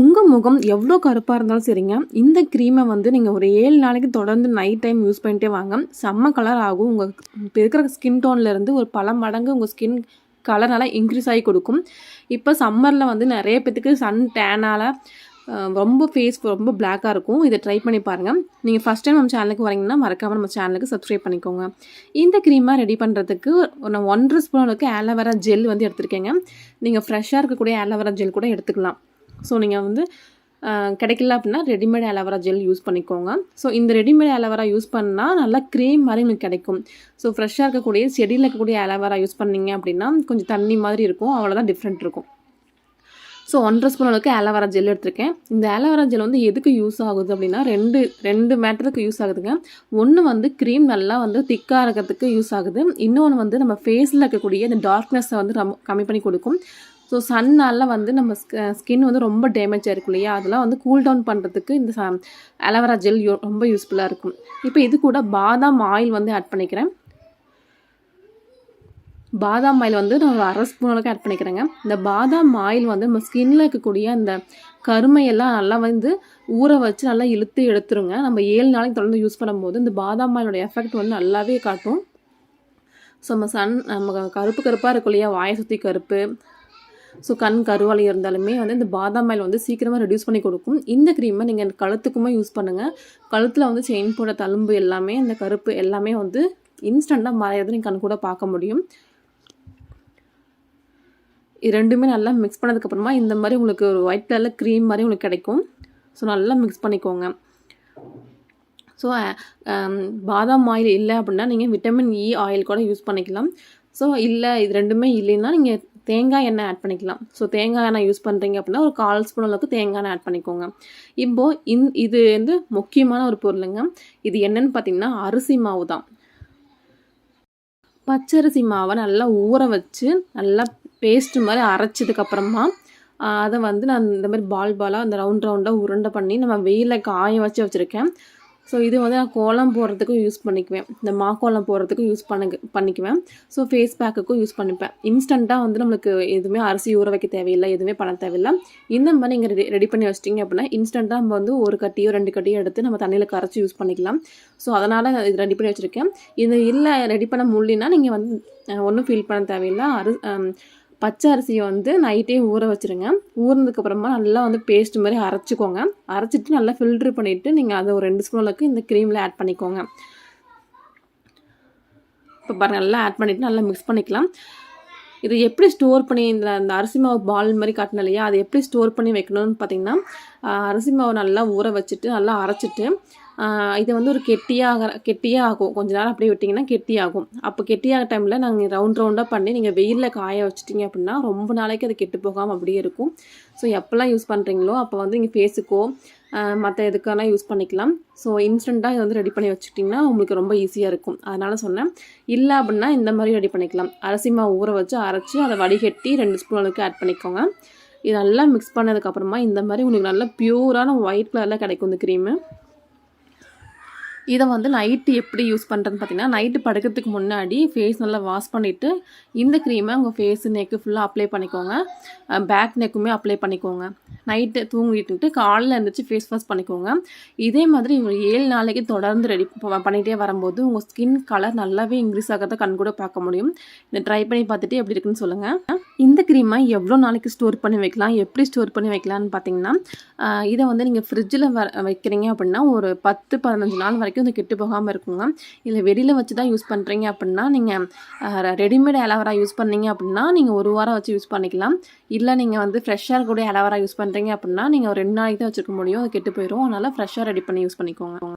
உங்கள் முகம் எவ்வளோ கருப்பாக இருந்தாலும் சரிங்க. இந்த க்ரீமை வந்து நீங்கள் ஒரு ஏழு நாளைக்கு தொடர்ந்து நைட் டைம் யூஸ் பண்ணிட்டே வாங்க. செம்ம கலர் ஆகும். உங்கள் இப்போ இருக்கிற ஸ்கின் டோன்லேருந்து ஒரு பல மடங்கு உங்கள் ஸ்கின் கலர் நல்லா இன்க்ரீஸ் ஆகி கொடுக்கும். இப்போ சம்மரில் வந்து நிறைய பேத்துக்கு சன் டேனால் ரொம்ப ஃபேஸ் ரொம்ப பிளாக்காக இருக்கும். இதை ட்ரை பண்ணி பாருங்கள் நீங்கள் ஃபஸ்ட் டைம் நம்ம சேனலுக்கு வரீங்கன்னா மறக்காமல் நம்ம சேனலுக்கு சப்ஸ்கிரைப் பண்ணிக்கோங்க. இந்த க்ரீமாக ரெடி பண்ணுறதுக்கு நான் ஒன்றரை ஸ்பூன் அளவுக்கு ஆலோவேரா ஜெல் வந்து எடுத்திருக்கேங்க. நீங்கள் ஃப்ரெஷ்ஷாக இருக்கக்கூடிய ஆலோவேரா ஜெல் கூட எடுத்துக்கலாம். ஸோ நீங்கள் வந்து கிடைக்கல அப்படின்னா readymade aloe vera gel use பண்ணிக்கோங்க. ஸோ இந்த ரெடிமேட் அலவரா யூஸ் பண்ணால் நல்லா க்ரீம் மாதிரி உங்களுக்கு கிடைக்கும். ஸோ ஃப்ரெஷ்ஷாக இருக்கக்கூடிய செடியில் இருக்கக்கூடிய அலவரா யூஸ் பண்ணிங்க அப்படின்னா கொஞ்சம் தண்ணி மாதிரி இருக்கும். அவ்வளோதான் டிஃப்ரெண்ட் இருக்கும். ஸோ ஒன்றரை ஸ்பூன் அளவுக்கு ஆலோவரா ஜெல் எடுத்திருக்கேன். இந்த ஆலோவரா ஜெல் வந்து எதுக்கு யூஸ் ஆகுது அப்படின்னா ரெண்டு ரெண்டு மேட்டருக்கு யூஸ் ஆகுதுங்க. ஒன்று வந்து க்ரீம் நல்லா வந்து திக்காக இருக்கிறதுக்கு யூஸ் ஆகுது. இன்னொன்று வந்து நம்ம ஃபேஸில் இருக்கக்கூடிய இந்த டார்க்னஸை வந்து ரொம்ப கம்மி பண்ணி கொடுக்கும். ஸோ சன்னால் வந்து நம்ம ஸ்கின் வந்து ரொம்ப டேமேஜ் ஆகிருக்கும் இல்லையா? அதெல்லாம் வந்து கூல் டவுன் பண்ணுறதுக்கு இந்த அலோவேரா ஜெல் ரொம்ப யூஸ்ஃபுல்லாக இருக்கும். இப்போ இது கூட பாதாம் ஆயில் வந்து ஆட் பண்ணிக்கிறேன். பாதாம் ஆயில் வந்து நான் ஒரு அரை ஸ்பூன் அளவுக்கு ஆட் பண்ணிக்கிறேங்க. இந்த பாதாம் ஆயில் வந்து நம்ம ஸ்கின்னில் இருக்கக்கூடிய அந்த கருமையெல்லாம் நல்லா வந்து ஊற வச்சு நல்லா இழுத்து எடுத்துருங்க. நம்ம ஏழு நாளைக்கு தொடர்ந்து யூஸ் பண்ணும்போது இந்த பாதாம் ஆயிலோட எஃபெக்ட் வந்து நல்லாவே காட்டும். ஸோ நம்ம சன் நம்ம கருப்பு கருப்பாக இருக்கும் இல்லையா? வாயை சுற்றி கருப்பு. ஸோ கண் கருவாளி இருந்தாலுமே வந்து இந்த பாதாம் ஆயில் வந்து சீக்கிரமாக ரெடியூஸ் பண்ணி கொடுக்கும். இந்த க்ரீமை நீங்கள் கழுத்துக்குமே யூஸ் பண்ணுங்கள் கழுத்தில் வந்து செயின் போட தழும்பு எல்லாமே இந்த கருப்பு எல்லாமே வந்து இன்ஸ்டண்ட்டாக மறையிறது நீங்கள் கண் கூட பார்க்க முடியும். இது ரெண்டுமே நல்லா மிக்ஸ் பண்ணதுக்கப்புறமா இந்த மாதிரி உங்களுக்கு ஒரு ஒயிட் கலரில் க்ரீம் மாதிரி உங்களுக்கு கிடைக்கும். ஸோ நல்லா மிக்ஸ் பண்ணிக்கோங்க. ஸோ பாதாம் ஆயில் இல்லை அப்படின்னா நீங்கள் விட்டமின் இ ஆயில் கூட யூஸ் பண்ணிக்கலாம். ஸோ இல்லை இது ரெண்டுமே இல்லைன்னா நீங்கள் தேங்காய் எண்ணெய் ஆட் பண்ணிக்கலாம். ஸோ தேங்காய் எண்ணெய் யூஸ் பண்ணுறீங்க அப்படின்னா ஒரு கால் ஸ்பூன் அளவுக்கு தேங்காய் எண்ணெய் ஆட் பண்ணிக்கோங்க. இப்போது இந் இது வந்து முக்கியமான ஒரு பொருளுங்க. இது என்னன்னு பார்த்தீங்கன்னா அரிசி மாவு தான். பச்சரிசி மாவை நல்லா ஊற வச்சு நல்லா பேஸ்ட் மாதிரி அரைச்சதுக்கப்புறமா அதை வந்து நான் இந்த மாதிரி பால் பாலாக அந்த ரவுண்ட் ரவுண்டாக உருண்டை பண்ணி நம்ம வெயிலில் காய வச்சு வச்சுருக்கேன். ஸோ இது வந்து நான் கோலம் போடுறதுக்கும் யூஸ் பண்ணிக்குவேன். இந்த மா கோலம் போடுறதுக்கும் யூஸ் பண்ண பண்ணிக்குவேன். ஸோ ஃபேஸ் பேக்குக்கும் யூஸ் பண்ணிப்பேன். இன்ஸ்டண்ட்டாக வந்து நம்மளுக்கு எதுவுமே அரிசி ஊற வைக்க தேவையில்லை எதுவுமே பண்ண தேவையில்லை. இந்த மாதிரி நீங்கள் ரெடி ரெடி பண்ணி வச்சிட்டிங்க அப்படின்னா இன்ஸ்டண்ட்டாக நம்ம வந்து ஒரு கட்டியோ ரெண்டு கட்டியோ எடுத்து நம்ம தண்ணியில் கரைச்சி யூஸ் பண்ணிக்கலாம். ஸோ அதனால் இது ரெடி பண்ணி வச்சுருக்கேன். இது இல்லை ரெடி பண்ண முடியலன்னா நீங்கள் வந்து ஒன்றும் ஃபீல் பண்ண தேவையில்லை. அரி பச்சை அரிசியை வந்து நைட்டே ஊற வச்சுருங்க. ஊறினதுக்கப்புறமா நல்லா வந்து பேஸ்ட் மாதிரி அரைச்சிக்கோங்க. அரைச்சிட்டு நல்லா ஃபில்ட்ரு பண்ணிவிட்டு நீங்கள் அதை ஒரு ரெண்டு ஸ்பூன் அளவுக்கு இந்த க்ரீமில் ஆட் பண்ணிக்கோங்க. இப்போ பாருங்கள் நல்லா ஆட் பண்ணிவிட்டு நல்லா மிக்ஸ் பண்ணிக்கலாம். இது எப்படி ஸ்டோர் பண்ணி இந்த அந்த அரிசி மாவு பால் மாதிரி காட்டின இல்லையா? அதை எப்படி ஸ்டோர் பண்ணி வைக்கணும்னு பார்த்தீங்கன்னா அரிசி மாவு நல்லா ஊற வச்சுட்டு நல்லா அரைச்சிட்டு இது வந்து ஒரு கெட்டியாக கெட்டியாக ஆகும் கொஞ்ச நேரம் அப்படியே விட்டிங்கன்னா கெட்டியாகும். அப்போ கெட்டியாக டைமில் நாங்கள் ரவுண்ட் ரவுண்டாக பண்ணி நீங்கள் வெயிலில் காய வச்சிட்டிங்க அப்படின்னா ரொம்ப நாளைக்கு அது கெட்டு போகாமல் அப்படியே இருக்கும். ஸோ எப்போல்லாம் யூஸ் பண்ணுறீங்களோ அப்போ வந்து நீங்கள் ஃபேஸுக்கோ மற்ற எதுக்கான யூஸ் பண்ணிக்கலாம். ஸோ இன்ஸ்டண்ட்டாக இதை வந்து ரெடி பண்ணி வச்சுட்டிங்கன்னா உங்களுக்கு ரொம்ப ஈஸியாக இருக்கும். அதனால் சொன்னேன். இல்லை அப்படின்னா இந்த மாதிரி ரெடி பண்ணிக்கலாம். அரிசி மாவு ஊற வச்சு அரைச்சி அதை வடிகட்டி ரெண்டு ஸ்பூன் அளவுக்கு ஆட் பண்ணிக்கோங்க. இது நல்லா மிக்ஸ் பண்ணதுக்கப்புறமா இந்த மாதிரி உங்களுக்கு நல்லா ப்யூரான ஒயிட் கலரில் கிடைக்கும் இந்த க்ரீமு இதை வந்து நைட்டு எப்படி யூஸ் பண்ணுறதுன்னு பார்த்தீங்கன்னா நைட்டு படுக்கிறதுக்கு முன்னாடி ஃபேஸ் நல்லா வாஷ் பண்ணிவிட்டு இந்த க்ரீமை உங்கள் ஃபேஸு நெக்கு ஃபுல்லாக அப்ளை பண்ணிக்கோங்க. பேக் நெக்குமே அப்ளை பண்ணிக்கோங்க. நைட்டு தூங்கிட்டு காலையில் இருந்துச்சு ஃபேஸ் வாஷ் பண்ணிக்கோங்க. இதே மாதிரி ஒரு ஏழு நாளைக்கு தொடர்ந்து ரெடி பண்ணிகிட்டே வரும்போது உங்கள் ஸ்கின் கலர் நல்லாவே இன்க்ரீஸ் ஆகிறத கண் கூட பார்க்க முடியும். இதை ட்ரை பண்ணி பார்த்துட்டு எப்படி இருக்குன்னு சொல்லுங்கள் இந்த க்ரீமை எவ்வளோ நாளைக்கு ஸ்டோர் பண்ணி வைக்கலாம் எப்படி ஸ்டோர் பண்ணி வைக்கலாம்னு பார்த்தீங்கன்னா இதை வந்து நீங்கள் ஃப்ரிட்ஜில் வ வைக்கிறீங்க அப்படின்னா ஒரு பத்து பதினஞ்சு நாள் வரைக்கும் இது கெட்டு போகாமல் இருக்குங்க. இல்லை வெளியில் வச்சு தான் யூஸ் பண்ணுறீங்க அப்படின்னா நீங்கள் ரெடிமேட் அலோவரா யூஸ் பண்ணீங்க அப்படின்னா நீங்கள் ஒரு வாரம் வச்சு யூஸ் பண்ணிக்கலாம். இல்லை நீங்கள் வந்து ஃப்ரெஷ்ஷாக கூட அலோவரா யூஸ் பண்ணுறீங்க அப்படின்னா நீங்கள் ஒரு ரெண்டு நாளைக்கு தான் வச்சுருக்க முடியும். அது கெட்டு போயிடும் அதனால் ஃப்ரெஷ்ஷாக ரெடி பண்ணி யூஸ் பண்ணிக்கோங்க.